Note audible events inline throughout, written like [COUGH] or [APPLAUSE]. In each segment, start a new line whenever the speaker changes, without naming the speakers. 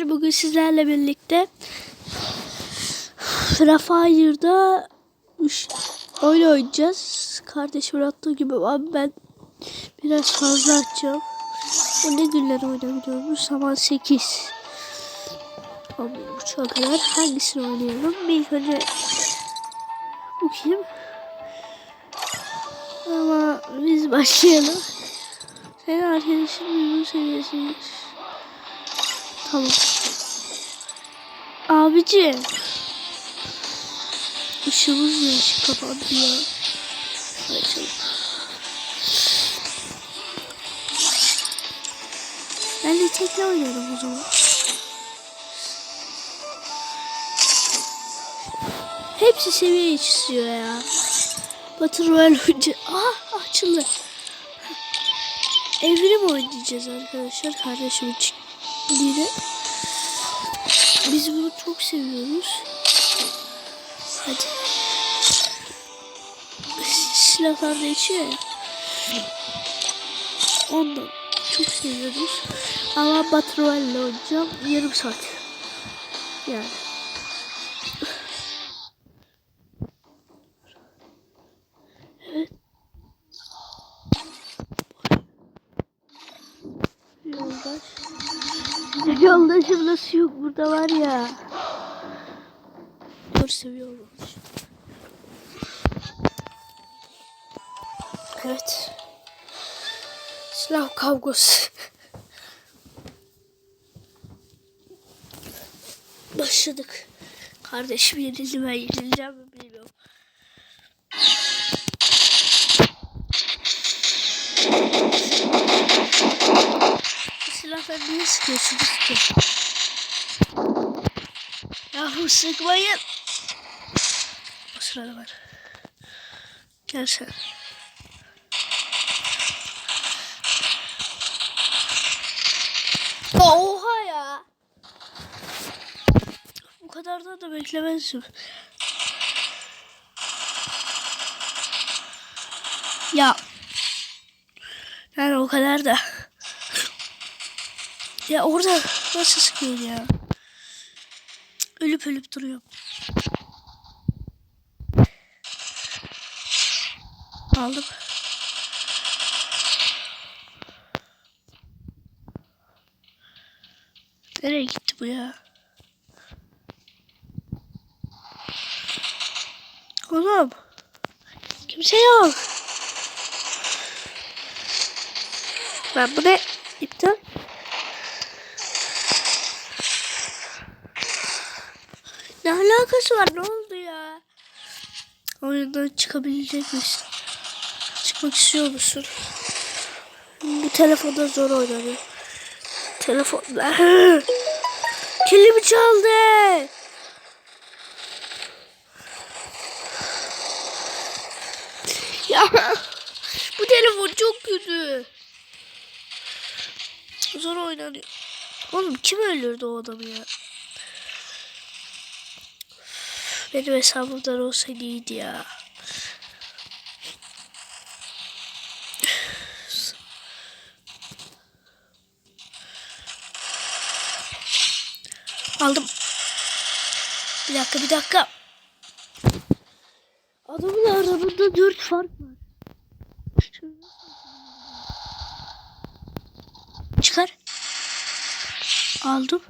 Bugün sizlerle birlikte Free Fire'da üç- oyun oynayacağız. Kardeşimin attığı gibi ama ben biraz fazla atacağım. Bu ne günler oynayabiliyormuş? Sabah 8. 11.30'a kadar hangisini oynayalım? Bir ilk önce bakayım. Ama biz başlayalım. Senin arkadaşın uygun seviyesi. Tamam. Abici. Işığımız niye ışık kapandı ya? Açalım. Ben de tekne oynarım o zaman. Hepsi seviye istiyor ya. Battle Royale önce... Ah açıldı. Evrim oynayacağız arkadaşlar. Kardeşimin çiftliğine. Biz bunu çok seviyoruz. Hadi. Silahlar değişiyor ya. Ondan çok seviyoruz. Ama Battle Royale oynayacağım. Yarım saat. Yani. Nasıl yok burada var ya. Dur seviyorum. Evet. Silah kavgası. Başladık. Kardeşim yenildi ben yenileceğim mi bilmiyorum. Bu silahlar niye sıkıyorsunuz ki? Yahu sıkmayın. O sırada var. Gel sen. Oha ya. Bu kadar da da beklemezdim. Ya. Yani o kadar da. Ya orada nasıl sıkıyor ya? Ölüp ölüp duruyor. Aldım. Nereye gitti bu ya? Oğlum. Kimse yok. Ben bu Ne alakası var? Ne oldu ya? Oyundan çıkabilecek misin? Çıkmak istiyor musun? Bu telefonda zor oynanıyor. Telefonda. [LAUGHS] Kilimi çaldı. Ya [LAUGHS] bu telefon çok kötü. Zor oynanıyor. Oğlum kim öldürdü o adamı ya? Benim hesabımdan olsaydı iyiydi ya. Aldım. Bir dakika bir dakika. Adamın arasında dört fark var. Çıkar. Aldım.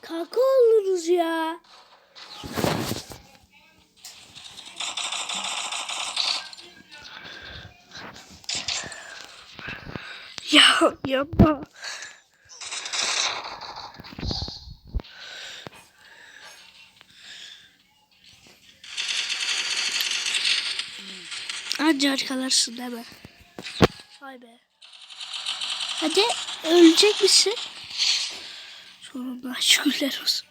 Kaka oluruz ya. Ya yapma. Anca arkalarsın mi? Vay be. Hadi ölecek misin? Sonunda şükürler olsun.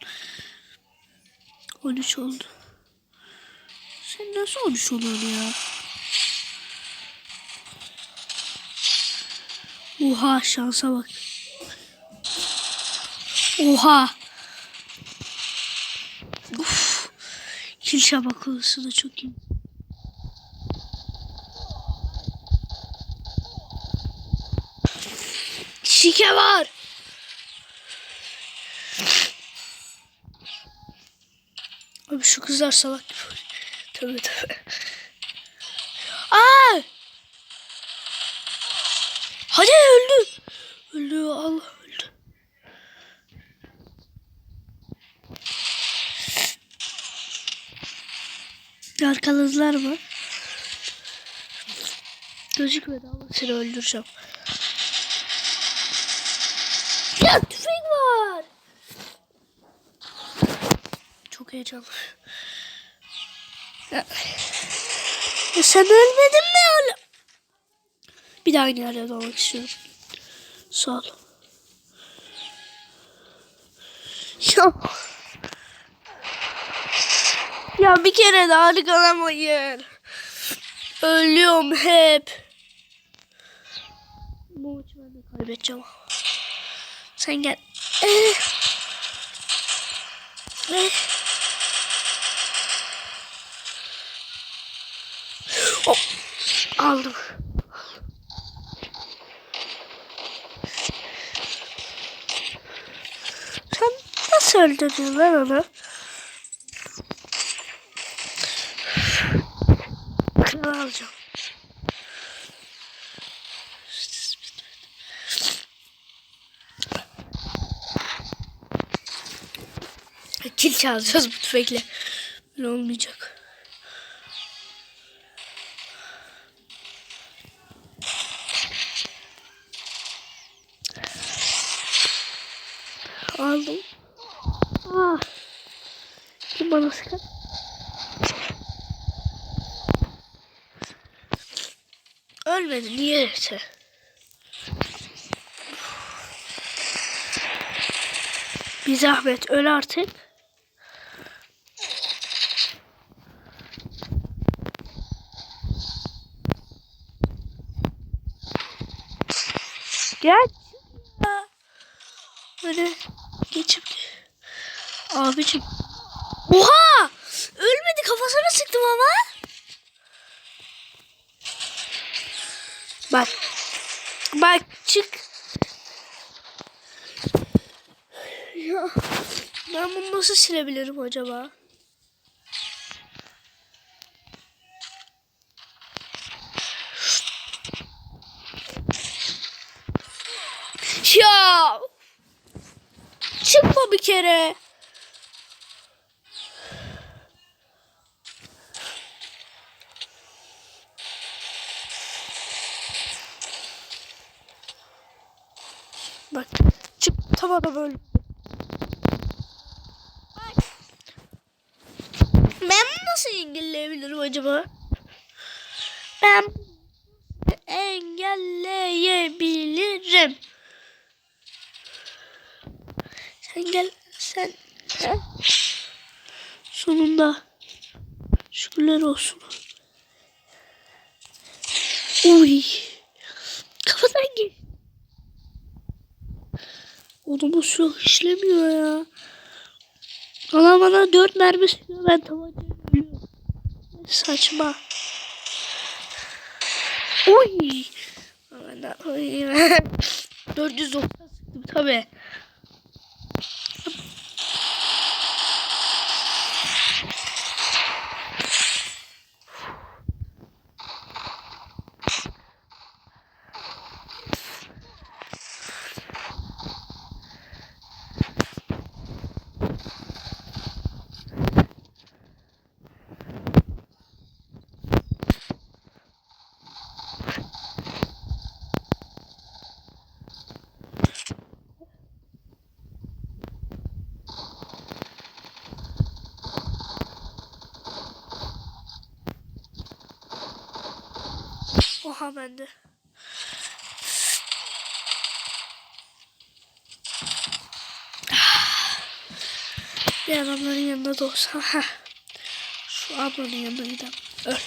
13 oldu. Sen nasıl 13 oluyorsun ya? Oha şansa bak. Oha. Kil çalma konusunda çok iyi. Şike var. Abi şu kızlar salak gibi. Tabii tabii. Aa! Hadi öldü. Öldü Allah öldü. Mı? Gözükmedi ama seni öldüreceğim. Ya tüfek var. Çok heyecanlı. Ya, ya sen ölmedin mi oğlum? Bir daha aynı yerde olmak istiyorum. Sağ ol. Ya. Ya bir kere daha kalamayın. Ölüyorum hep. Bu maçı ben de kaybedeceğim. Sen gel. Eh. Eh. Hop. Aldım. Sen nasıl öldürdün lan onu? Kral alacağım. Kil çalacağız bu tüfekle. Böyle olmayacak. Aldım. Ah. Kim bana sıkar? Ölmedi niyeyse. Bir zahmet öl artık. Gel. Böyle geçip abicim. Oha! Ölmedi kafasına sıktım ama. Bak. Bak çık. Ya ben bunu nasıl silebilirim acaba? Ya çıkma bir kere. Bak çık tavada böyle. Bak. Ben bunu nasıl engelleyebilirim acaba? Ben engelleyebilirim. Sen gel sen. Ha? Sonunda. Şükürler olsun. Uy. Kafadan. Oğlum bu silah işlemiyor ya. Ana bana dört mermi ben ölüyorum. Saçma. Uy. 490 [LAUGHS] sıktım tabi. Bende. Bir adamların yanında da olsa. Heh. Şu ablanın yanına. Öl.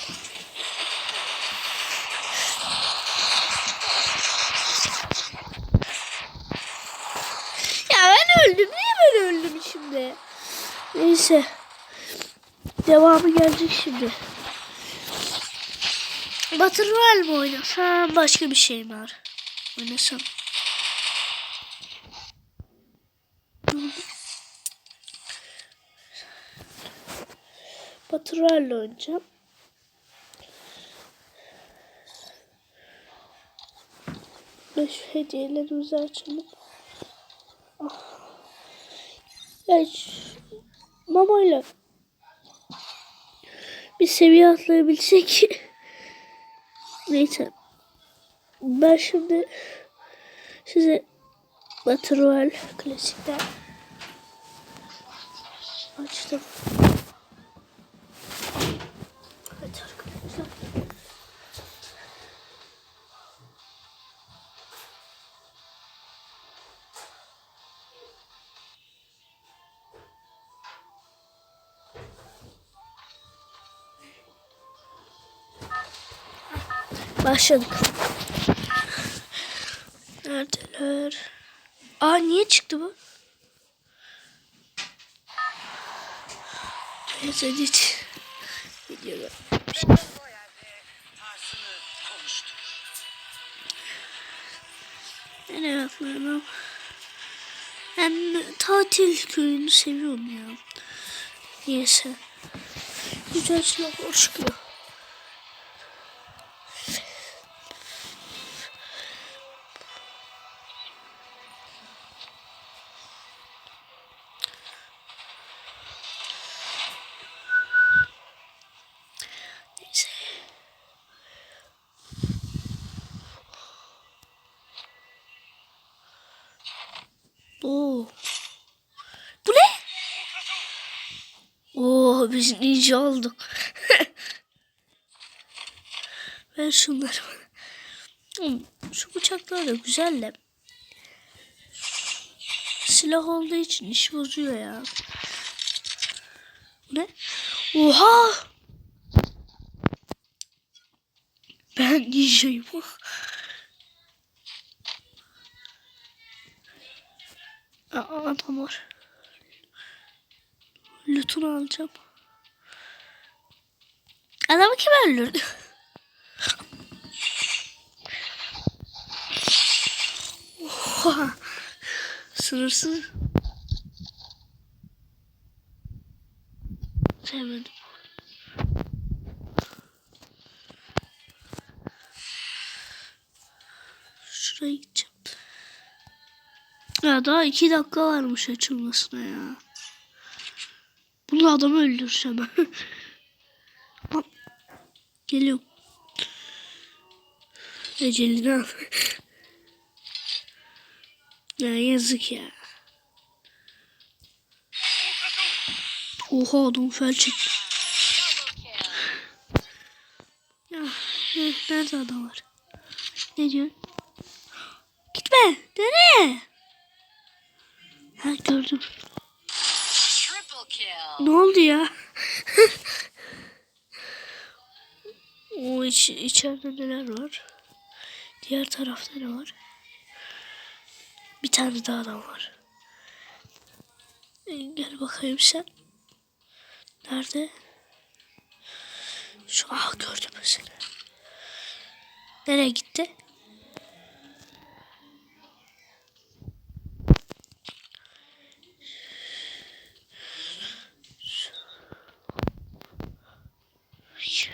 Ya ben öldüm. Niye ben öldüm şimdi? Neyse. Devamı gelecek şimdi. Battle Royale mi oynasam başka bir şey mi var? Oynasam. Battle Royale oynayacağım. Ve şu hediyelerimizi açalım. Ah. Ya şu mamayla bir seviye atlayabilsek. [LAUGHS] Neyse. Ben şimdi size Battle Royale klasikten açtım. Başladık. Neredeler? Aa niye çıktı bu? Neyse hiç. Gidiyorum. Nereye atlayalım? Ben tatil köyünü seviyorum ya. Niyeyse. Güzel silahlar çıkıyor. Neyse. Oo. Bu ne? Oo biz ninja olduk. [LAUGHS] Ver şunları Şu bıçaklar da güzel de. Silah olduğu için iş bozuyor ya. Ne? Oha! Ben ninjayım. [LAUGHS] Aa, adam var. Lütunu alacağım. Adamı kim öldürdü? Oha! Sınırsız. Sevmedim. Şuraya gideceğim. Ya daha iki dakika varmış açılmasına ya. Bunu adamı öldüreceğim. [LAUGHS] Geliyorum. Ecelini al. ya yazık ya. Oha adam fel çekti. Ya ne- nerede adam var? Ne diyor? Gitme. Nereye? Ha gördüm. Ne oldu ya? [LAUGHS] o iç, içeride neler var? Diğer tarafta ne var? Bir tane daha adam var. E, Gel bakayım sen. Nerede? Şu ah gördüm seni. Nereye gitti?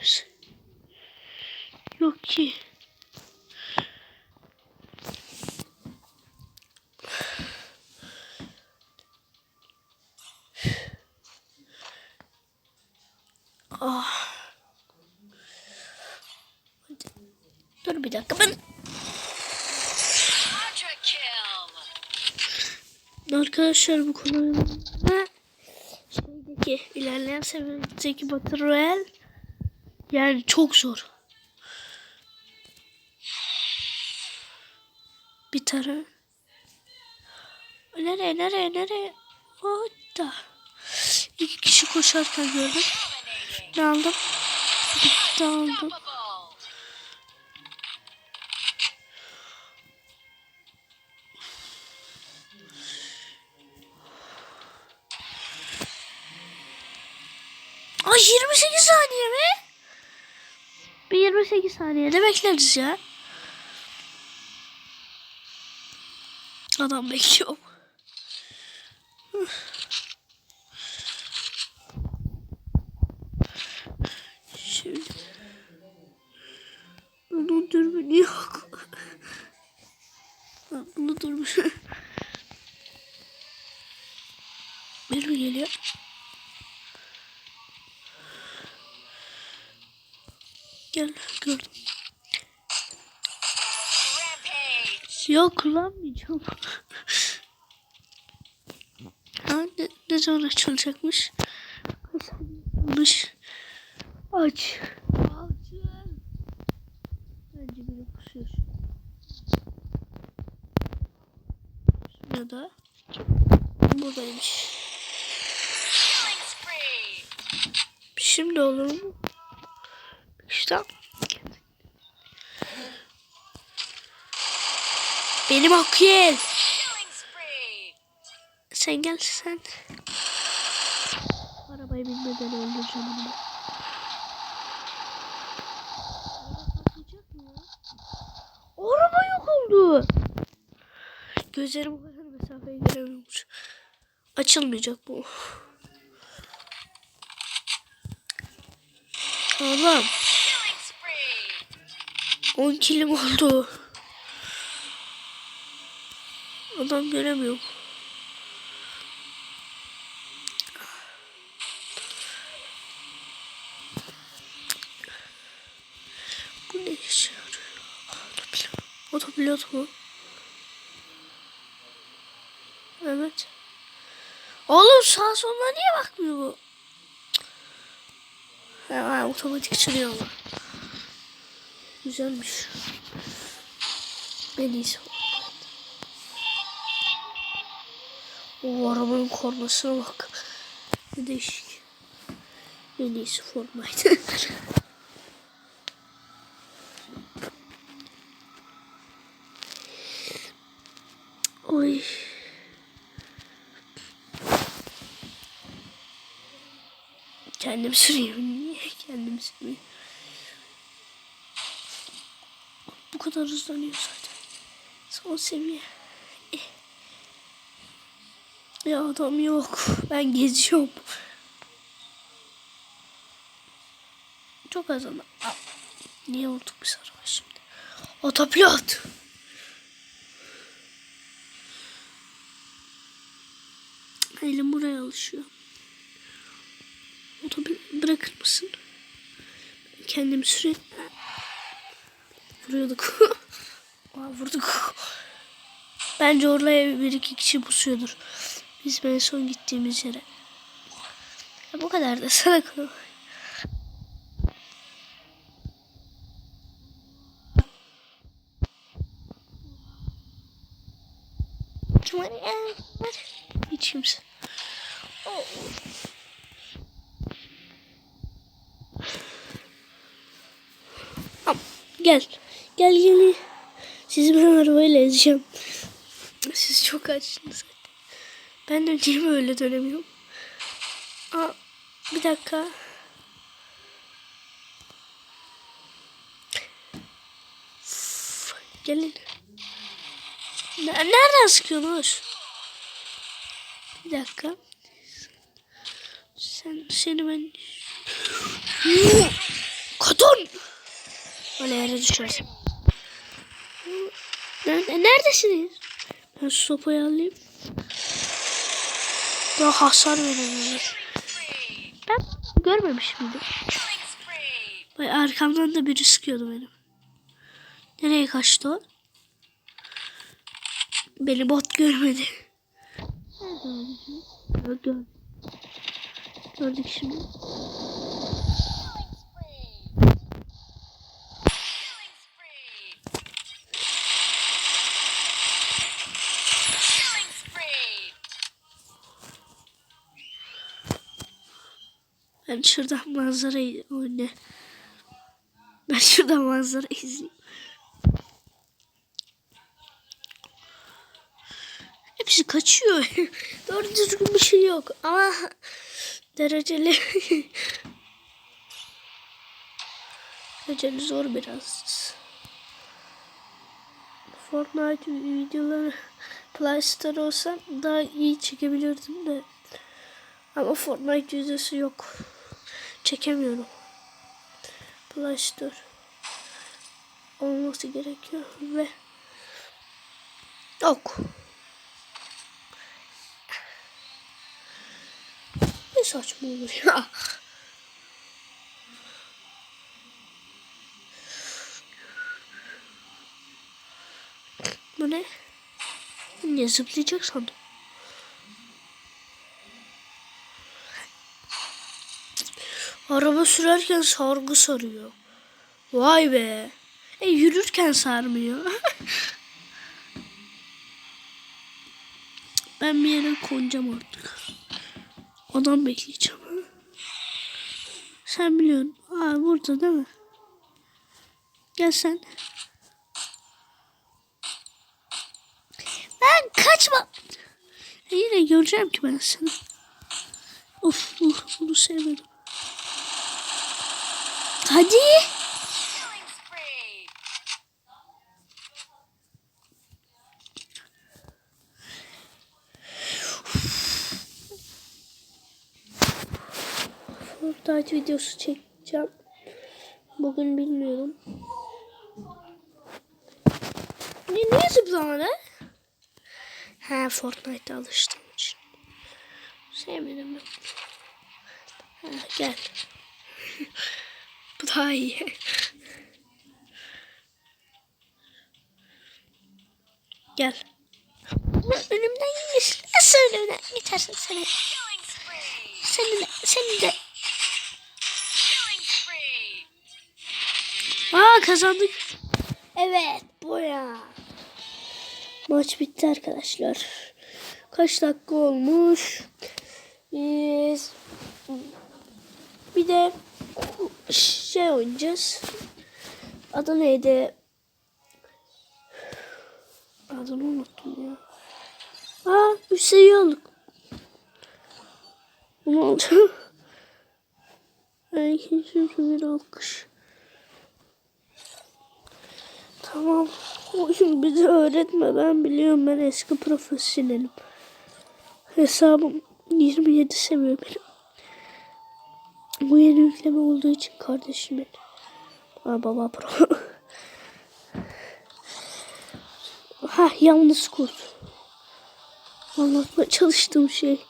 Yüz. Yok ki. Ah. Dur bir dakika ben arkadaşlar bu konuda şeydeki ilerleyen seviyedeki Battle Royale yani çok zor. Bir tane nereye nereye nereye Orada. İki kişi koşarken gördüm. Ne aldım? Bitti aldım. Saniyede bekleriz ya. Adam bekliyor. Şimdi bunun dürbünü yok. Bunu durmuş. Biri geliyor. Kullanmayacağım. [LAUGHS] ha, ne, ne zaman açılacakmış? Açılmış. Aç. Açın. Bence biri pusuyor. Ya da buradaymış. Şimdi olur mu? İşte. Benim
spree.
Sen gel sen. Arabayı binmeden öldüreceğim onu. Araba patlayacak mı ya? Araba yok oldu. Gözlerim o kadar mesafeye göremiyormuş. Açılmayacak bu.
Spree.
10 kilim oldu. Adam göremiyorum. Bu ne işe yarıyor? Otopilot. Mu? Evet. Oğlum sağa sola niye bakmıyor bu? Ha, otomatik sürüyor ama. Güzelmiş. En iyisi. O arabanın kornasına bak. Ne değişik. En iyisi formaydı. [LAUGHS] Oy. Kendim süreyim. Niye kendim süreyim? Bu kadar hızlanıyor zaten. Son seviye. Ya adam yok. Ben geziyorum. Çok az ama. Aa, Niye olduk biz araba şimdi? Otopilot. Elim buraya alışıyor. Otopilot bırakır mısın? Kendim sürekli vuruyorduk. [LAUGHS] Aa, vurduk. Bence oraya bir iki kişi pusuyordur. Biz en son gittiğimiz yere. Ya bu kadar da sana kolay. Kim. Hiç kimse. Oh. Gel. Gel gel. Sizi ben arabayla ezeceğim. Siz çok açsınız. Ben de niye böyle dönemiyorum? Aa, bir dakika. Uf, Gelin. Ne- Nereden sıkıyorsunuz? Bir dakika. Sen seni ben Kadın! Öyle yere düşersin. Nerede, neredesiniz? Ben sopayı alayım. Daha hasar.
Spree.
Ben görmemiş miydim? Vay arkamdan da biri sıkıyordu benim. Nereye kaçtı o? Beni bot görmedi. Nerede. Gördük şimdi. Ben şuradan manzarayı oyna. Ben şuradan manzara izleyeyim. Hepsi kaçıyor. [LAUGHS] Doğru düzgün bir şey yok. Ama [LAUGHS] dereceli [LAUGHS] Eceli zor biraz. Fortnite videoları Play Store olsa daha iyi çekebilirdim de. Ama Fortnite videosu yok. Çekemiyorum. Store olması gerekiyor ve yok. Ne saçma olur ya. Bu ne? Niye zıplayacak sandım. Araba sürerken sargı sarıyor. Vay be. E yürürken sarmıyor. [LAUGHS] ben bir yere konacağım artık. Adam bekleyeceğim. Sen biliyorsun. Aa burada değil mi? Gel sen. Ben kaçma. E yine göreceğim ki ben seni. Of, of bunu sevmedim. Hadi. Fortnite videosu çekeceğim. Bugün bilmiyorum. Ne, niye zıplamadı? Ha Fortnite'a alıştığım için. Sevmedim ben. Ha, gel. Bu daha iyi. gel. Ulan önümden geçsin. Nasıl önümden geçersin seni? Seni de, seni de. Aa kazandık. Evet bu ya. Maç bitti arkadaşlar. Kaç dakika olmuş? Biz bir de şey oynayacağız. Adı neydi? Adını unuttum ya. Aa üç sayı aldık. Ne oldu? Herkes bir alkış. Tamam. Oyun bize öğretme. Ben biliyorum ben eski profesyonelim. Hesabım 27 seviye benim. Bu yeni yükleme olduğu için kardeşim benim. Ha baba pro. [LAUGHS] ha yalnız kurt. Anlatmaya çalıştığım şey.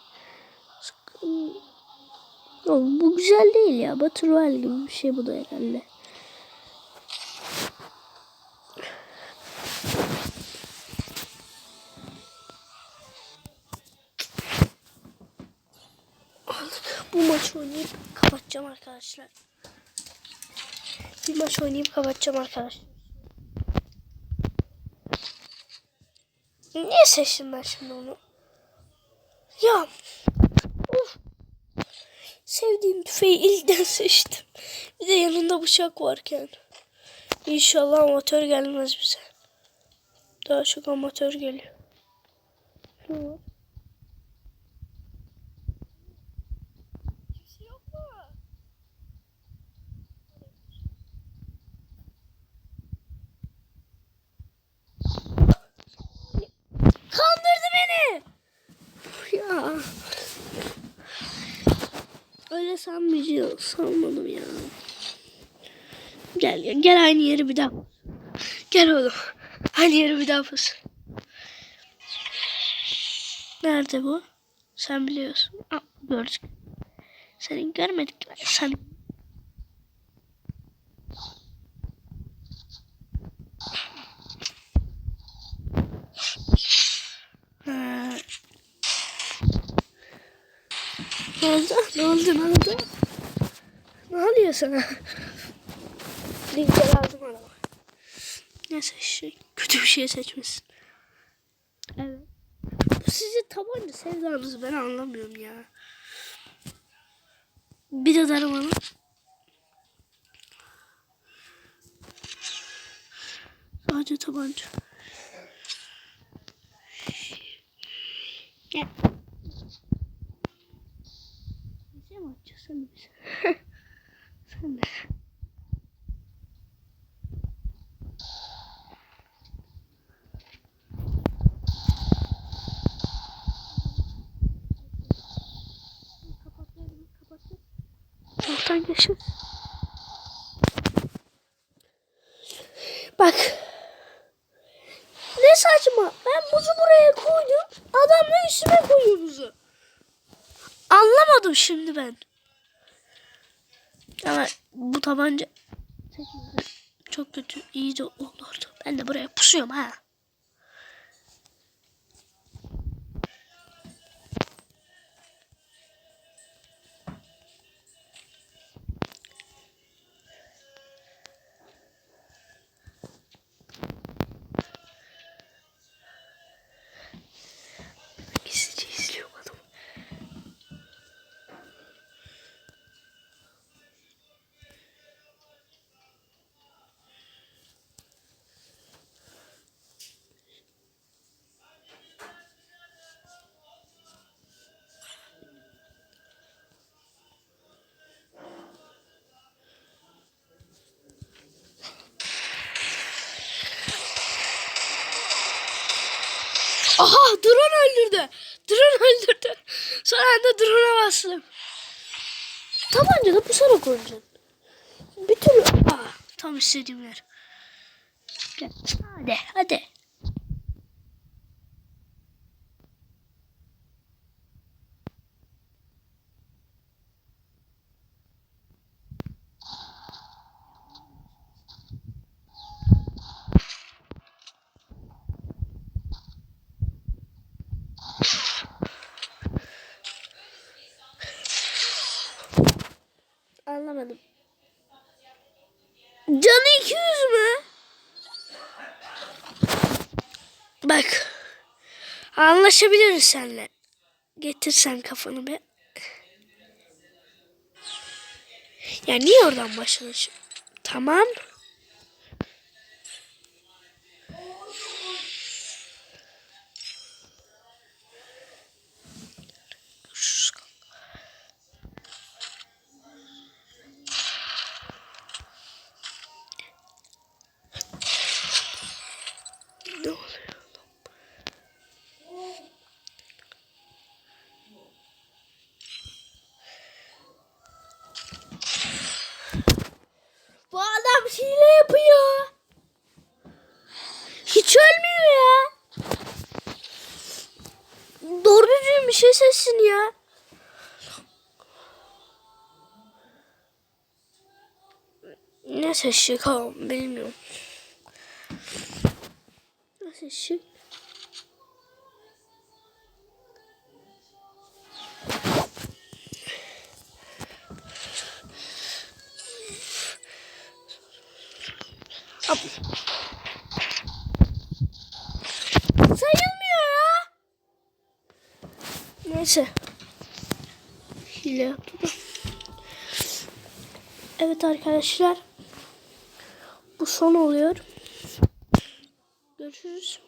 Oğlum bu güzel değil ya. Battle Royale gibi bir şey bu da herhalde. Bu maçı oynayıp kapatacağım arkadaşlar. Bir maç oynayıp kapatacağım arkadaşlar. Niye seçtim ben şimdi onu? Ya. Of. Sevdiğim tüfeği ilkten [LAUGHS] seçtim. Bir de yanında bıçak varken. İnşallah amatör gelmez bize. Daha çok amatör geliyor. Şu var. Kimse yok mu? Kandırdı beni. Ya. Öyle sanmayacağım. Sanmadım ya. Gel ya. Gel aynı yeri bir daha. Gel oğlum. Aynı yeri bir daha bas. Nerede bu? Sen biliyorsun. Aa, gördük. Seni görmedik. Sen Ne oldu? Ne oldu? Ne oldu? Ne oluyor sana? Linkleri aldım araba. Ne seçtin? Kötü bir şey seçmişsin. Evet. Bu sizin tabanca sevdanızı ben anlamıyorum ya. Bir de darmalı. Sadece tabanca. Gel. Bize mi atacağız? Sen de bize. [LAUGHS] Sen de. Buradan geçin. Bak. Ne saçma. Ben buzu buraya koydum. Adam da üstüme koyuyor buzu. Anlamadım şimdi ben. Ama bu tabanca çok kötü iyi de olurdu. Ben de buraya pusuyorum ha. Aha drone öldürdü. Drone öldürdü. Son anda drone'a bastım. Tabanca da pusarak oynayacaksın. Bir türlü... Aa, tam istediğim yer. Gel. Hadi hadi. Anlamadım. Canı 200 mü? Bak. Anlaşabiliriz seninle. Getirsen kafanı be. Ya niye oradan başladın? Tamam. Adam hile yapıyor. Hiç ölmüyor ya. Doğru düzgün bir şey seçsin ya. Ne seçecek oğlum bilmiyorum. Ne seçecek? Neyse. Hile yaptı da. Evet arkadaşlar. Bu son oluyor. Görüşürüz.